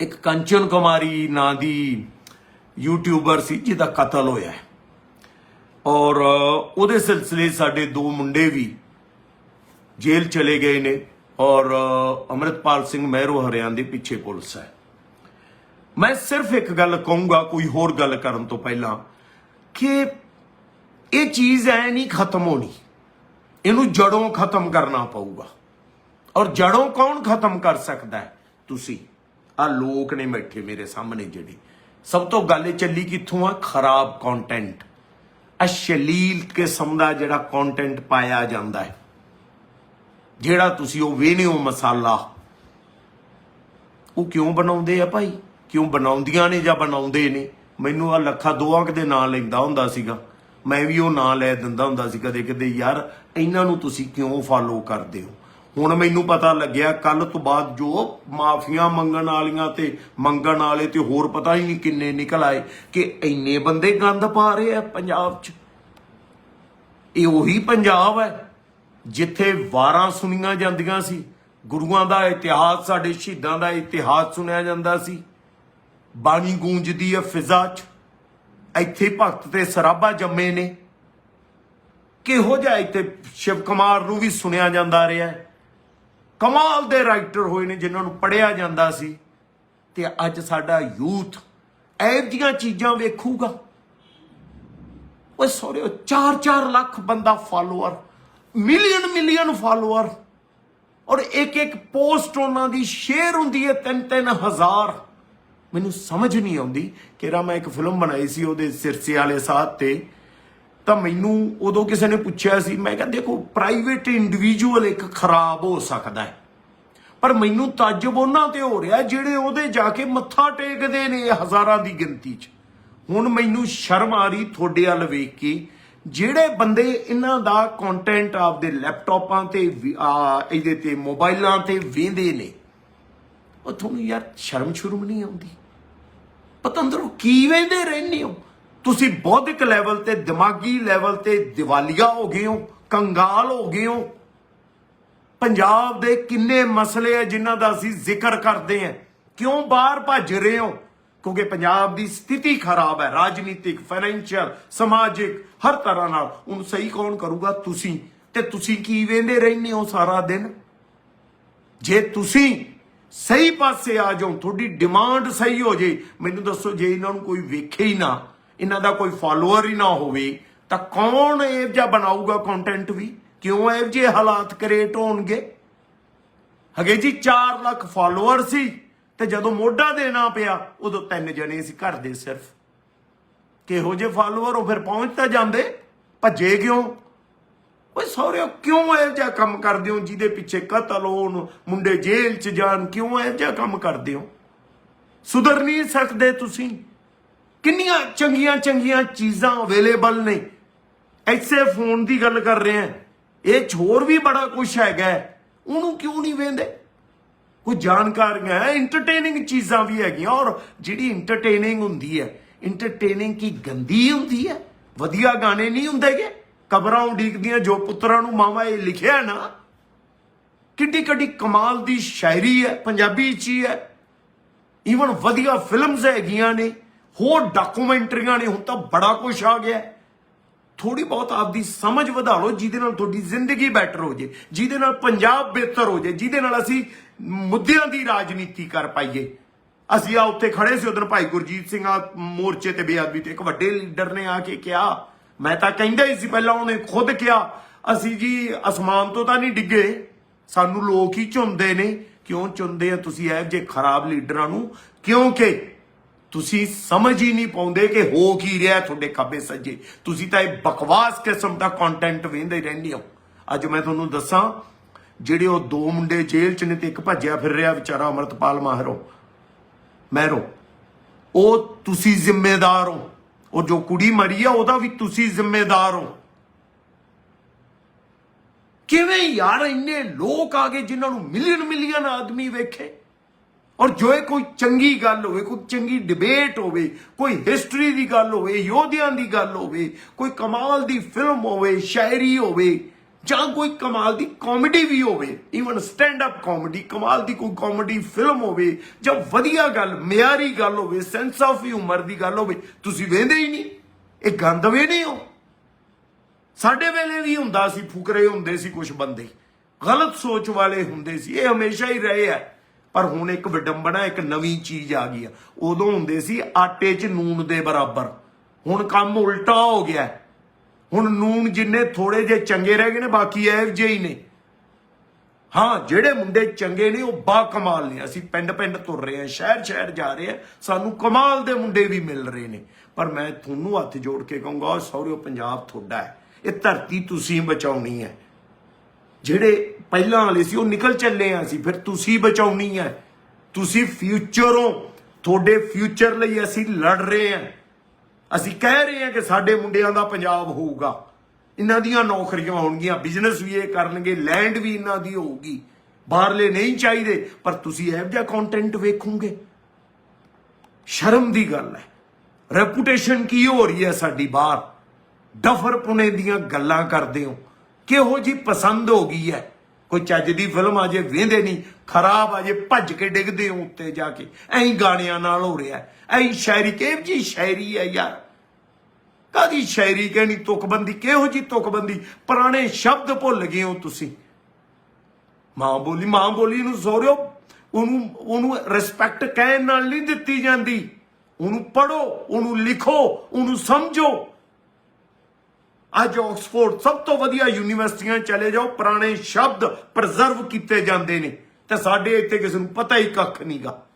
ਇੱਕ ਕੰਚਨ ਕੁਮਾਰੀ ਨਾਂ ਦੀ ਯੂਟਿਊਬਰ ਸੀ ਜਿਹਦਾ ਕਤਲ ਹੋਇਆ ਔਰ ਉਹਦੇ ਸਿਲਸਿਲੇ ਸਾਡੇ ਦੋ ਮੁੰਡੇ ਵੀ ਜੇਲ੍ਹ ਚਲੇ ਗਏ ਨੇ। ਔਰ ਅ, ਅੰਮ੍ਰਿਤਪਾਲ ਸਿੰਘ ਮਹਿਰੋ ਹਰਿਆਣ ਦੇ ਪਿੱਛੇ ਪੁਲਿਸ ਹੈ। ਮੈਂ ਸਿਰਫ ਇੱਕ ਗੱਲ ਕਹੂੰਗਾ ਕੋਈ ਹੋਰ ਗੱਲ ਕਰਨ ਤੋਂ ਪਹਿਲਾਂ ਕਿ ਇਹ ਚੀਜ਼ ਐ ਨਹੀਂ ਖਤਮ ਹੋਣੀ। ਇਹਨੂੰ ਜੜੋਂ ਖਤਮ ਕਰਨਾ ਪਊਗਾ। ਔਰ ਜੜੋਂ ਕੌਣ ਖਤਮ ਕਰ ਸਕਦਾ ਹੈ? ਤੁਸੀਂ। ਆ ਲੋਕ ਨੇ ਬੈਠੇ ਮੇਰੇ ਸਾਹਮਣੇ ਜਿਹੜੇ। ਸਭ ਤੋਂ ਗੱਲ ਇਹ ਚੱਲੀ ਕਿੱਥੋਂ ਆ? ਖਰਾਬ ਕੰਟੈਂਟ ਅਸ਼ਲੀਲ ਕਿਸਮ ਦਾ ਜਿਹੜਾ ਕੰਟੈਂਟ ਪਾਇਆ ਜਾਂਦਾ ਹੈ। ਜਿਹੜਾ ਤੁਸੀਂ ਉਹ ਵੇਹਨਿਓ ਮਸਾਲਾ। ਉਹ ਕਿਉਂ ਬਣਾਉਂਦੇ ਆ ਭਾਈ? ਕਿਉਂ ਬਣਾਉਂਦੀਆਂ ਨੇ ਜਾਂ ਬਣਾਉਂਦੇ ਨੇ? ਮੈਨੂੰ ਆ ਲੱਖਾ ਦੋਆਂ ਦੇ ਨਾਂ ਲੈਂਦਾ ਹੁੰਦਾ ਸੀਗਾ। ਮੈਂ ਵੀ ਉਹ ਨਾਂ ਲੈ ਦਿੰਦਾ ਹੁੰਦਾ ਸੀ ਕਦੇ ਕਦੇ ਯਾਰ, ਇਹਨਾਂ ਨੂੰ ਤੁਸੀਂ ਕਿਉਂ ਫਾਲੋ ਕਰਦੇ ਹੋ? ਹੁਣ ਮੈਨੂੰ ਪਤਾ ਲੱਗਿਆ ਕੱਲ ਤੋਂ ਬਾਅਦ ਜੋ ਮਾਫੀਆਂ ਮੰਗਣ ਵਾਲੀਆਂ ਤੇ ਮੰਗਣ ਵਾਲੇ ਤੇ ਹੋਰ ਪਤਾ ਹੀ ਨਹੀਂ ਕਿੰਨੇ ਨਿਕਲ ਆਏ ਕਿ ਇੰਨੇ ਬੰਦੇ ਗੰਦ ਪਾ ਰਹੇ ਆ ਪੰਜਾਬ 'ਚ। ਇਹ ਉਹੀ ਪੰਜਾਬ ਹੈ ਜਿੱਥੇ ਵਾਰਾਂ ਸੁਣੀਆਂ ਜਾਂਦੀਆਂ ਸੀ। ਗੁਰੂਆਂ ਦਾ ਇਤਿਹਾਸ, ਸਾਡੇ ਸ਼ਹੀਦਾਂ ਦਾ ਇਤਿਹਾਸ ਸੁਣਿਆ ਜਾਂਦਾ ਸੀ। ਬਾਣੀ ਗੂੰਜਦੀ ਹੈ ਫਿਜ਼ਾ 'ਚ। ਇੱਥੇ ਭਗਤ ਤੇ ਸਰਾਭਾ ਜੰਮੇ ਨੇ। ਕਿਹੋ ਜਿਹਾ ਇੱਥੇ ਸ਼ਿਵ ਕੁਮਾਰ ਨੂੰ ਵੀ ਸੁਣਿਆ ਜਾਂਦਾ ਰਿਹਾ ਹੈ। ਕਮਾਲ ਦੇ ਰਾਈਟਰ ਹੋਏ ਨੇ ਜਿਨ੍ਹਾਂ ਨੂੰ ਪੜਿਆ ਜਾਂਦਾ ਸੀ। ਤੇ ਅੱਜ ਸਾਡਾ ਯੂਥ ਇਹੋ ਜਿਹੀਆਂ ਚੀਜ਼ਾਂ ਵੇਖੂਗਾ। ਓਏ ਸੋਰੇ 4-4 ਲੱਖ ਬੰਦਾ ਫਾਲੋਅਰ ਮਿਲੀਅਨ ਮਿਲੀਅਨ ਫਾਲੋਅਰ ਔਰ ਇੱਕ ਇੱਕ ਪੋਸਟ ਉਹਨਾਂ ਦੀ ਸ਼ੇਅਰ ਹੁੰਦੀ ਹੈ 3-3 ਹਜ਼ਾਰ। ਮੈਨੂੰ ਸਮਝ ਨਹੀਂ ਆਉਂਦੀ ਕਿਰਾ ਮੈਂ ਇੱਕ ਫਿਲਮ ਬਣਾਈ ਸੀ ਉਹਦੇ ਸਿਰਸੇ ਵਾਲੇ ਸਾਥ ਤੇ। ਤਾਂ ਮੈਨੂੰ ਉਦੋਂ ਕਿਸੇ ਨੇ ਪੁੱਛਿਆ ਸੀ, ਮੈਂ ਕਿਹਾ, ਦੇਖੋ ਪ੍ਰਾਈਵੇਟ ਇੰਡੀਵਿਜੂਅਲ ਇੱਕ ਖਰਾਬ ਹੋ ਸਕਦਾ ਹੈ। ਪਰ ਮੈਨੂੰ ਤਾਜਬ ਉਹਨਾਂ ਤੇ ਹੋ ਰਿਹਾ, ਜਿਹੜੇ ਉਹਦੇ ਜਾ ਕੇ ਮੱਥਾ ਟੇਕਦੇ ਨੇ ਹਜ਼ਾਰਾਂ ਦੀ ਗਿਣਤੀ 'ਚ। ਹੁਣ ਮੈਨੂੰ ਸ਼ਰਮ ਆ ਰਹੀ ਤੁਹਾਡੇ ਵੱਲ ਵੇਖ ਕੇ। ਜਿਹੜੇ ਬੰਦੇ ਇਹਨਾਂ ਦਾ ਕੰਟੈਂਟ ਆਪਦੇ ਲੈਪਟਾਪਾਂ ਤੇ ਵੀ- ਇਹਦੇ ਤੇ ਮੋਬਾਈਲਾਂ ਤੇ ਵੇਂਦੇ ਨੇ, ਉਹ ਤੁਹਾਨੂੰ ਯਾਰ ਸ਼ਰਮ ਸ਼ੁਰਮ ਨਹੀਂ ਆਉਂਦੀ? ਪਤੰਦਰੋਂ, ਕੀ ਵੇਂਦੇ ਰਹਿੰਦੇ ਹੋ? ਤੁਸੀਂ ਬੌਧਿਕ ਲੈਵਲ ਤੇ, ਦਿਮਾਗੀ ਲੈਵਲ ਤੇ ਦਿਵਾਲੀਆ ਹੋ ਗਏ ਹੋ, ਕੰਗਾਲ ਹੋ ਗਏ ਹੋ। ਪੰਜਾਬ ਦੇ ਕਿੰਨੇ ਮਸਲੇ ਆ ਜਿਨ੍ਹਾਂ ਦਾ ਅਸੀਂ ਜ਼ਿਕਰ ਕਰਦੇ ਹਾਂ। ਕਿਉਂ ਬਾਹਰ ਭੱਜ ਰਹੇ ਹੋ? ਕਿਉਂਕਿ ਪੰਜਾਬ ਦੀ ਸਥਿਤੀ ਖਰਾਬ ਹੈ। ਰਾਜਨੀਤਿਕ ਫਾਈਨੈਂਸ਼ੀਅਲ ਸਮਾਜਿਕ, ਹਰ ਤਰ੍ਹਾਂ ਨਾਲ। ਉਹਨੂੰ ਸਹੀ ਕੌਣ ਕਰੂਗਾ? ਤੁਸੀਂ। ਤੇ ਤੁਸੀਂ ਕੀ ਵੇਂਦੇ ਰਹਿੰਦੇ ਹੋ ਸਾਰਾ ਦਿਨ? ਜੇ ਤੁਸੀਂ ਸਹੀ ਪਾਸੇ ਆ ਜਾਓ, ਤੁਹਾਡੀ ਡਿਮਾਂਡ ਸਹੀ ਹੋ ਜੇ, ਮੈਨੂੰ ਦੱਸੋ ਜੇ ਇਹਨਾਂ ਨੂੰ ਕੋਈ ਵੇਖੇ ਹੀ ਨਾ। ਇਹਨਾਂ ਦਾ ਕੋਈ ਫਾਲੋਅਰ ਹੀ ਨਾ ਹੋਵੇ, ਤਾਂ ਕੌਣ ਇਹ ਜਿਹਾ ਬਣਾਊਗਾ ਕੰਟੈਂਟ ਵੀ? ਕਿਉਂ ਇਹ ਜਿਹੇ ਹਾਲਾਤ ਕ੍ਰੀਏਟ ਹੋਣਗੇ? ਹਗੇ ਜੀ 4 ਲੱਖ ਫਾਲੋਅਰ ਸੀ, ਤੇ ਜਦੋਂ ਮੋਢਾ ਦੇਣਾ ਪਿਆ, ਉਦੋਂ ਤਿੰਨ ਜਣੇ ਸੀ ਘਰ ਦੇ ਸਿਰਫ। ਕਿਹੋ ਜਿਹੇ ਫਾਲੋਅਰ ਉਹ ਫਿਰ ਪਹੁੰਚ ਤਾਂ ਜਾਂਦੇ, ਭੱਜੇ ਕਿਉਂ? ਓਏ ਸਹੁਰਿਓ, ਕਿਉਂ ਇਹ ਜਿਹਾ ਕੰਮ ਕਰਦੇ ਹੋ ਜਿਹਦੇ ਪਿੱਛੇ ਕਤਲ ਹੋਣ, ਮੁੰਡੇ ਜੇਲ੍ਹ 'ਚ ਜਾਣ, ਕਿਉਂ ਇਹ ਜਿਹਾ ਕੰਮ ਕਰਦੇ ਹੋ? ਸੁਧਰ ਨਹੀਂ ਸਕਦੇ ਤੁਸੀਂ। ਕਿੰਨੀਆਂ ਚੰਗੀਆਂ ਚੰਗੀਆਂ ਚੀਜ਼ਾਂ ਅਵੇਲੇਬਲ ਨੇ। ਐਸੇ ਫੋਨ ਦੀ ਗੱਲ ਕਰ ਰਹੇ ਹਾਂ। ਇਹ 'ਚ ਹੋਰ ਵੀ ਬੜਾ ਕੁਝ ਹੈਗਾ ਉਹਨੂੰ ਕਿਉਂ ਨਹੀਂ ਵੇਂਦੇ ਕੋਈ ਜਾਣਕਾਰੀਆਂ ਹੈ? ਇੰਟਰਟੇਨਿੰਗ ਚੀਜ਼ਾਂ ਵੀ ਹੈਗੀਆਂ। ਔਰ ਜਿਹੜੀ ਇੰਟਰਟੇਨਿੰਗ ਹੁੰਦੀ ਹੈ ਇੰਟਰਟੇਨਿੰਗ ਕੀ ਗੰਦੀ ਹੁੰਦੀ ਹੈ? ਵਧੀਆ ਗਾਣੇ ਨਹੀਂ ਹੁੰਦੇਗੇ ਕਬਰਾਂ ਉਡੀਕਦੀਆਂ, ਜੋ ਪੁੱਤਰਾਂ ਨੂੰ ਮਾਵਾ ਇਹ ਲਿਖਿਆ ਨਾ। ਕਿੱਡੀ ਕਿੱਡੀ ਕਮਾਲ ਦੀ ਸ਼ਾਇਰੀ ਹੈ, ਪੰਜਾਬੀ ਚ ਹੀ ਹੈ। ਈਵਨ ਵਧੀਆ ਫਿਲਮਸ ਹੈਗੀਆਂ ਨੇ। ਹੋਰ ਡਾਕੂਮੈਂਟਰੀਆਂ ਨੇ ਹੁਣ ਤਾਂ ਬੜਾ ਕੁਝ ਆ ਗਿਆ। ਹੈ ਥੋੜੀ ਬਹੁਤ ਆਪਦੀ ਸਮਝ ਵਧਾ ਲਓ, ਜਿਹਦੇ ਨਾਲ ਤੁਹਾਡੀ ਜ਼ਿੰਦਗੀ ਬੈਟਰ ਹੋ ਜੇ, ਜਿਹਦੇ ਨਾਲ ਪੰਜਾਬ ਬਿਹਤਰ ਹੋ ਜੇ, ਜਿਹਦੇ ਨਾਲ ਅਸੀਂ ਮੁੱਦਿਆਂ ਦੀ ਰਾਜਨੀਤੀ ਕਰ ਪਾਈਏ। ਅਸੀਂ ਆ ਉੱਥੇ ਖੜੇ ਸੀ ਉਧਰ ਭਾਈ ਗੁਰਜੀਤ ਸਿੰਘ ਆ ਮੋਰਚੇ ਤੇ ਬੇਅਦਬੀ ਤੇ ਇੱਕ ਵੱਡੇ ਲੀਡਰ ਨੇ ਆ ਕੇ ਕਿਹਾ। ਮੈਂ ਤਾਂ ਕਹਿੰਦਾ ਹੀ ਸੀ ਪਹਿਲਾਂ ਉਹਨੇ ਖੁਦ ਕਿਹਾ, ਅਸੀਂ ਜੀ ਅਸਮਾਨ ਤੋਂ ਤਾਂ ਨਹੀਂ ਡਿੱਗੇ। ਸਾਨੂੰ ਲੋਕ ਹੀ ਚੁੰਦੇ ਨੇ। ਕਿਉਂ ਚੁੰਦੇ ਆ ਤੁਸੀਂ ਇਹ ਜੇ ਖਰਾਬ ਲੀਡਰਾਂ ਨੂੰ? ਕਿਉਂਕਿ ਤੁਸੀਂ ਸਮਝ ਹੀ ਨਹੀਂ ਪਾਉਂਦੇ ਕਿ ਹੋ ਕੀ ਰਿਹਾ ਤੁਹਾਡੇ ਖੱਬੇ ਸੱਜੇ। ਤੁਸੀਂ ਤਾਂ ਇਹ ਬਕਵਾਸ ਕਿਸਮ ਦਾ ਕੰਟੈਂਟ ਵੇਂਦੇ ਰਹਿੰਦੇ ਹੋ। ਅੱਜ ਮੈਂ ਤੁਹਾਨੂੰ ਦੱਸਾਂ, ਜਿਹੜੇ ਉਹ ਦੋ ਮੁੰਡੇ ਜੇਲ੍ਹ ਚ ਨੇ ਤੇ ਇੱਕ ਭੱਜਿਆ ਫਿਰ ਰਿਹਾ ਵਿਚਾਰਾ ਅਮਰਤਪਾਲ ਮਾਹਰੋ। ਮਹਿਰੋ, ਉਹ ਤੁਸੀਂ ਜ਼ਿੰਮੇਦਾਰ ਹੋ। ਉਹ ਜੋ ਕੁੜੀ ਮਰੀ ਆ, ਉਹਦਾ ਵੀ ਤੁਸੀਂ ਜ਼ਿੰਮੇਦਾਰ ਹੋ। ਕਿਵੇਂ ਯਾਰ ਇੰਨੇ ਲੋਕ ਆ ਗਏ ਜਿਨ੍ਹਾਂ ਨੂੰ ਮਿਲੀਅਨ ਮਿਲੀਅਨ ਆਦਮੀ ਵੇਖੇ? ਔਰ ਜੋ ਇਹ ਕੋਈ ਚੰਗੀ ਗੱਲ ਹੋਵੇ, ਕੋਈ ਚੰਗੀ ਡਿਬੇਟ ਹੋਵੇ, ਕੋਈ ਹਿਸਟਰੀ ਦੀ ਗੱਲ ਹੋਵੇ, ਯੋਧਿਆਂ ਦੀ ਗੱਲ ਹੋਵੇ, ਕੋਈ ਕਮਾਲ ਦੀ ਫਿਲਮ ਹੋਵੇ, ਸ਼ਾਇਰੀ ਹੋਵੇ, ਜਾਂ ਕੋਈ ਕਮਾਲ ਦੀ ਕਾਮੇਡੀ ਵੀ ਹੋਵੇ ਈਵਨ ਸਟੈਂਡ ਅਪ ਕਾਮੇਡੀ ਕਮਾਲ ਦੀ ਕੋਈ ਕਾਮੇਡੀ ਫਿਲਮ ਹੋਵੇ, ਜਾਂ ਵਧੀਆ ਗੱਲ, ਮਿਆਰੀ ਗੱਲ ਹੋਵੇ ਸੈਂਸ ਆਫ ਹਿਊਮਰ ਦੀ ਗੱਲ ਹੋਵੇ, ਤੁਸੀਂ ਵੇਂਦੇ ਹੀ ਨਹੀਂ, ਇਹ ਗੰਦ ਵੇਨੇ ਹੋ ਸਾਡੇ ਵੇਲੇ ਵੀ ਹੁੰਦਾ ਸੀ, ਫੁਕਰੇ ਹੁੰਦੇ ਸੀ ਕੁਝ ਬੰਦੇ, ਗਲਤ ਸੋਚ ਵਾਲੇ ਹੁੰਦੇ ਸੀ, ਇਹ ਹਮੇਸ਼ਾ ਹੀ ਰਹੇ ਆ। ਪਰ ਹੁਣ ਇੱਕ ਵਿਡੰਬਣਾ, ਇੱਕ ਨਵੀਂ ਚੀਜ਼ ਆ ਗਈ ਆ। ਉਦੋਂ ਹੁੰਦੇ ਸੀ ਆਟੇ 'ਚ ਨੂਨ ਦੇ ਬਰਾਬਰ। ਹੁਣ ਕੰਮ ਉਲਟਾ ਹੋ ਗਿਆ। ਹੁਣ ਨੂਨ ਜਿੰਨੇ ਥੋੜੇ ਜੇ ਚੰਗੇ ਰਹਿ ਗਏ ਨੇ, ਬਾਕੀ ਐਵ ਜਿਹੇ ਹੀ ਨੇ। ਹਾਂ, ਜਿਹੜੇ ਮੁੰਡੇ ਚੰਗੇ ਨੇ, ਉਹ ਬਾ ਕਮਾਲ ਨੇ। ਅਸੀਂ ਪਿੰਡ ਪਿੰਡ ਤੁਰ ਰਹੇ ਹਾਂ, ਸ਼ਹਿਰ ਸ਼ਹਿਰ ਜਾ ਰਹੇ ਹਾਂ। ਸਾਨੂੰ ਕਮਾਲ ਦੇ ਮੁੰਡੇ ਵੀ ਮਿਲ ਰਹੇ ਨੇ। ਪਰ ਮੈਂ ਤੁਹਾਨੂੰ ਹੱਥ ਜੋੜ ਕੇ ਕਹੂੰਗਾ ਸੌਰਿਓ ਪੰਜਾਬ ਤੁਹਾਡਾ ਹੈ। ਇਹ ਧਰਤੀ ਤੁਸੀਂ ਬਚਾਉਣੀ ਹੈ। ਜਿਹੜੇ ਪਹਿਲਾਂ ਵਾਲੇ ਸੀ, ਉਹ ਨਿਕਲ ਚੱਲੇ ਆ ਸੀ ਫਿਰ ਤੁਸੀਂ ਬਚਾਉਣੀ ਹੈ ਤੁਸੀਂ ਫਿਊਚਰ ਹੋ। ਤੁਹਾਡੇ ਫਿਊਚਰ ਲਈ ਅਸੀਂ ਲੜ ਰਹੇ ਹਾਂ ਅਸੀਂ ਕਹਿ ਰਹੇ ਹਾਂ ਕਿ ਸਾਡੇ ਮੁੰਡਿਆਂ ਦਾ ਪੰਜਾਬ ਹੋਊਗਾ। ਇਹਨਾਂ ਦੀਆਂ ਨੌਕਰੀਆਂ ਹੋਣਗੀਆਂ ਬਿਜ਼ਨਸ ਵੀ ਇਹ ਕਰਨਗੇ ਲੈਂਡ ਵੀ ਇਹਨਾਂ ਦੀ ਹੋਊਗੀ। ਬਾਹਰਲੇ ਨਹੀਂ ਚਾਹੀਦੇ, ਪਰ ਤੁਸੀਂ ਇਹੋ ਜਿਹਾ ਕੰਟੈਂਟ ਵੇਖੋਗੇ। ਸ਼ਰਮ ਦੀ ਗੱਲ ਹੈ। ਰੈਪੂਟੇਸ਼ਨ ਕੀ ਹੋ ਰਹੀ ਹੈ ਸਾਡੀ ਬਾਹਰ? ਡਫਰ ਪੁਣੇ ਦੀਆਂ ਗੱਲਾਂ ਕਰਦੇ ਹੋ। ਕਿਹੋ ਜੀ ਪਸੰਦ ਹੋ ਗਈ ਹੈ? ਕੋਈ ਚੱਜ ਦੀ ਫਿਲਮ ਆ ਜੇ ਵੇਂਦੇ ਨਹੀਂ। ਖਰਾਬ ਆ ਜੇ ਭੱਜ ਕੇ ਡਿੱਗਦੇ ਹੋ ਉੱਤੇ ਜਾ ਕੇ। ਐਂ ਗਾਣਿਆਂ ਨਾਲ ਹੋ ਰਿਹਾ ਐਂ ਸ਼ਾਇਰੀ, ਕਿਹੋ ਜੀ ਸ਼ਾਇਰੀ ਹੈ ਯਾਰ? ਕਾਦੀ ਸ਼ਾਇਰੀ ਕਹਿਣੀ? ਤੁਕਬੰਦੀ, ਕਿਹੋ ਜੀ ਤੁਕਬੰਦੀ? ਪੁਰਾਣੇ ਸ਼ਬਦ ਭੁੱਲ ਗਏ ਹੋ ਤੁਸੀਂ। ਮਾਂ ਬੋਲੀ ਮਾਂ ਬੋਲੀ ਨੂੰ ਸੋਰਿਓ ਉਹਨੂੰ ਉਹਨੂੰ ਰਿਸਪੈਕਟ ਕਹਿਣ ਨਾਲ ਨਹੀਂ ਦਿੱਤੀ ਜਾਂਦੀ। ਉਹਨੂੰ ਪੜੋ ਉਹਨੂੰ ਲਿਖੋ, ਉਹਨੂੰ ਸਮਝੋ। ਅੱਜ ਆਕਸਫੋਰਡ ਸਭ ਤੋਂ ਵਧੀਆ ਯੂਨੀਵਰਸਿਟੀਆਂ ਚਲੇ ਜਾਓ, ਪੁਰਾਣੇ ਸ਼ਬਦ ਪ੍ਰੀਜ਼ਰਵ ਕੀਤੇ ਜਾਂਦੇ ਨੇ। ਤੇ ਸਾਡੇ ਇੱਥੇ ਕਿਸੇ ਨੂੰ ਪਤਾ ਹੀ ਕੱਖ ਨਹੀਂਗਾ